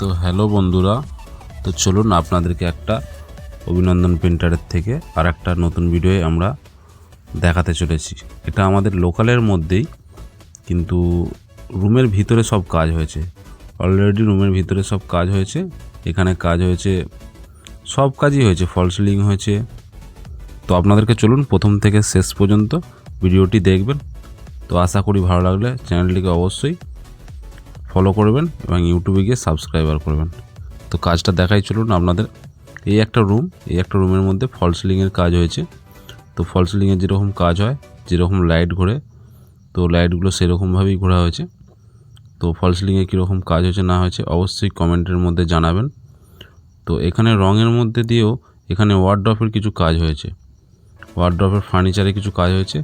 তো হ্যালো বন্ধুরা, তো চলুন আপনাদেরকে একটা অভিনন্দন প্রিন্টারের থেকে আর একটা নতুন ভিডিওয়ে আমরা দেখাতে চলেছি। এটা আমাদের লোকালের মধ্যেই, কিন্তু রুমের ভিতরে সব কাজ হয়েছে। অলরেডি রুমের ভিতরে সব কাজ হয়েছে, এখানে কাজ হয়েছে, সব কাজই হয়েছে, ফল সিলিং হয়েছে। তো আপনাদেরকে চলুন প্রথম থেকে শেষ পর্যন্ত ভিডিওটি দেখবেন। তো আশা করি ভালো লাগলে চ্যানেলটিকে অবশ্যই ফলো করবেন এবং ইউটিউবে গিয়ে সাবস্ক্রাইবার করবেন। তো কাজটা দেখাই চলুন আপনাদের। এই একটা রুম এই একটা রুমের মধ্যে ফল সিলিংয়ের কাজ হয়েছে। তো ফল সিলিংয়ের যেরকম কাজ হয়, যেরকম লাইট ঘোরে, তো লাইটগুলো সেরকমভাবেই ঘোরা হয়েছে। তো ফল সিলিংয়ে কীরকম কাজ হয়েছে, না হয়েছে, অবশ্যই কমেন্টের মধ্যে জানাবেন। তো এখানে রঙের মধ্যে দিয়েও এখানে ওয়ার্ড্রপের কিছু কাজ হয়েছে। ওয়ার্ড্রপের ফার্নিচারে কিছু কাজ হয়েছে।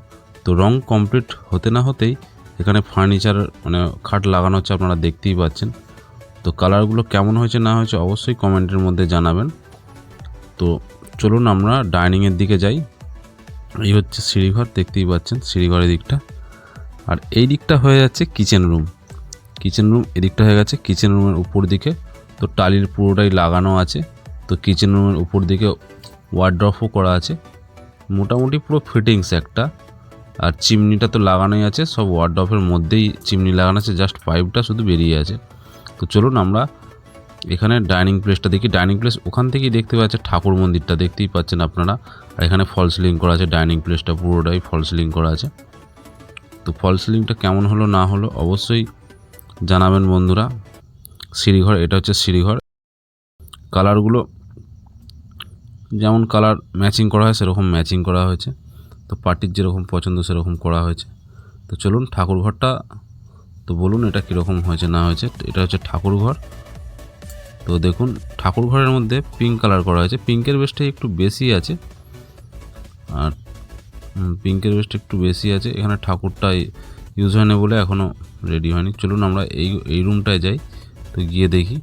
তো রং কমপ্লিট হতে না হতেই এখানে ফার্নিচার মানে খাট লাগানো হচ্ছে, আপনারা দেখতেই পাচ্ছেন। তো কালারগুলো কেমন হয়েছে, না হয়েছে, অবশ্যই কমেন্টের মধ্যে জানাবেন। তো চলুন আমরা ডাইনিংয়ের দিকে যাই। এই হচ্ছে সিঁড়িঘর, দেখতেই পাচ্ছেন সিঁড়িঘরের দিকটা। আর এই দিকটা হয়ে যাচ্ছে কিচেন রুম কিচেন রুম এদিকটা হয়ে গেছে কিচেন রুমের উপর দিকে। তো টালির পুরোটাই লাগানো আছে। তো কিচেন রুমের উপর দিকে ওয়ার্ড্রফও করা আছে। মোটামুটি পুরো ফিটিংস একটা। আর চিমনিটা তো লাগানোই আছে, সব ওয়ার্ড্রফের মধ্যেই চিমনি লাগানো আছে জাস্ট পাইপটা শুধু বেরিয়ে আছে। তো চলুন আমরা এখানে ডাইনিং প্লেসটা দেখি। ডাইনিং প্লেস ওখান থেকেই দেখতে পাচ্ছে ঠাকুর মন্দিরটা দেখতেই পাচ্ছেন আপনারা। আর এখানে ফল সিলিং করা আছে ডাইনিং প্লেসটা পুরোটাই ফল সিলিং করা আছে। তো ফল সিলিংটা কেমন হলো, না হলো, অবশ্যই জানাবেন বন্ধুরা। সিঁড়িঘর, এটা হচ্ছে সিঁড়িঘর। কালারগুলো যেমন কালার ম্যাচিং করা হয়, সেরকম ম্যাচিং করা হয়েছে। তো পার্টির যেরকম পছন্দ, সেরকম করা হয়েছে। তো চলুন ঠাকুর ঘরটা তো বলুন এটা কীরকম হয়েছে, না হয়েছে। এটা হচ্ছে ঠাকুর ঘর তো দেখুন ঠাকুর ঘরের মধ্যে পিঙ্ক কালার করা হয়েছে। পিঙ্কের বেশটা একটু বেশি আছে। আর পিঙ্কের বেশটা একটু বেশি আছে। এখানে ঠাকুরটাই ইউজ হয়নি বলে এখনও রেডি হয়নি। চলুন আমরা এই এই রুমটায় যাই, তো গিয়ে দেখি।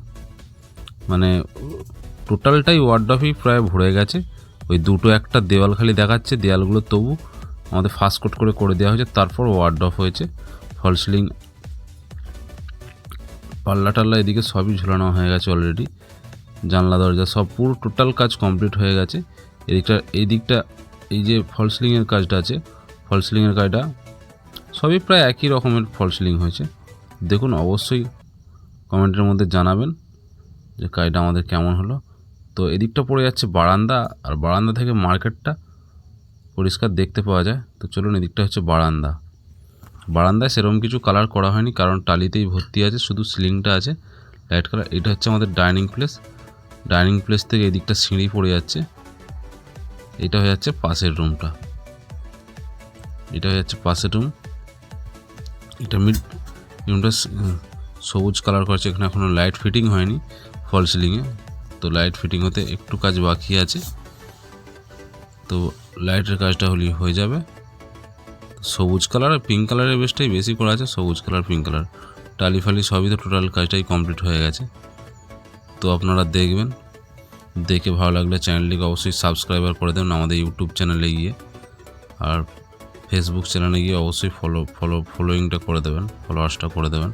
মানে টোটালটাই ওয়ার্ডফই প্রায় ভরে গেছে। ওই দুটো একটা দেওয়াল খালি দেখাচ্ছে, দেওয়ালগুলো তবু আমাদের ফাস্ট কোট করে করে দেওয়া হয়েছে, তারপর ওয়ার্ড অফ হয়েছে। ফল সিলিং পাল্লা টাল্লা এদিকে সবই ঝুলানো হয়ে গেছে অলরেডি জানলা, দরজা সব পুরো টোটাল কাজ কমপ্লিট হয়ে গেছে। এদিকটা এই দিকটা এই যে ফল সিলিংয়ের কাজটা আছে, ফল সিলিংয়ের কাজটা সবই প্রায় একই রকমের ফল সিলিং হয়েছে। দেখুন, অবশ্যই কমেন্টের মধ্যে জানাবেন যে কাজটা আমাদের কেমন হলো। তো এদিকটা পড়ে যাচ্ছে বারান্দা, আর বারান্দা থেকে মার্কেটটা পরিষ্কার দেখতে পাওয়া যায়। তো চলুন এদিকটা হচ্ছে বারান্দা। বারান্দায় সেরকম কিছু কালার করা হয়নি, কারণ টালিতেই ভর্তি আছে, শুধু সিলিংটা আছে লাইট কালার এটা হচ্ছে আমাদের ডাইনিং প্লেস ডাইনিং প্লেস থেকে এদিকটা সিঁড়ি পড়ে যাচ্ছে। এটা হয়ে যাচ্ছে পাশের রুমটা এটা হয়ে যাচ্ছে পাশের রুম এটা মিড রুমটা সবুজ কালার করেছে, এখানে এখনও লাইট ফিটিং হয়নি ফল সিলিংয়ে তো লাইট ফিটিং হতে একটু কাজ বাকি আছে। তো লাইটের কাজটা হলেই হয়ে যাবে। সবুজ কালার আর পিঙ্ক কালারের বেশটাই বেশি করা আছে, সবুজ কালার পিঙ্ক কালার টালি ফালি সবই তো টোটাল কাজটাই কমপ্লিট হয়ে গেছে। তো আপনারা দেখবেন, দেখে ভালো লাগলে চ্যানেলটিকে অবশ্যই সাবস্ক্রাইবার করে দেবেন আমাদের ইউটিউব চ্যানেলে গিয়ে। আর ফেসবুক চ্যানেলে গিয়ে অবশ্যই ফলো ফলো ফলোয়িংটা করে দেবেন ফলোয়ার্সটা করে দেবেন।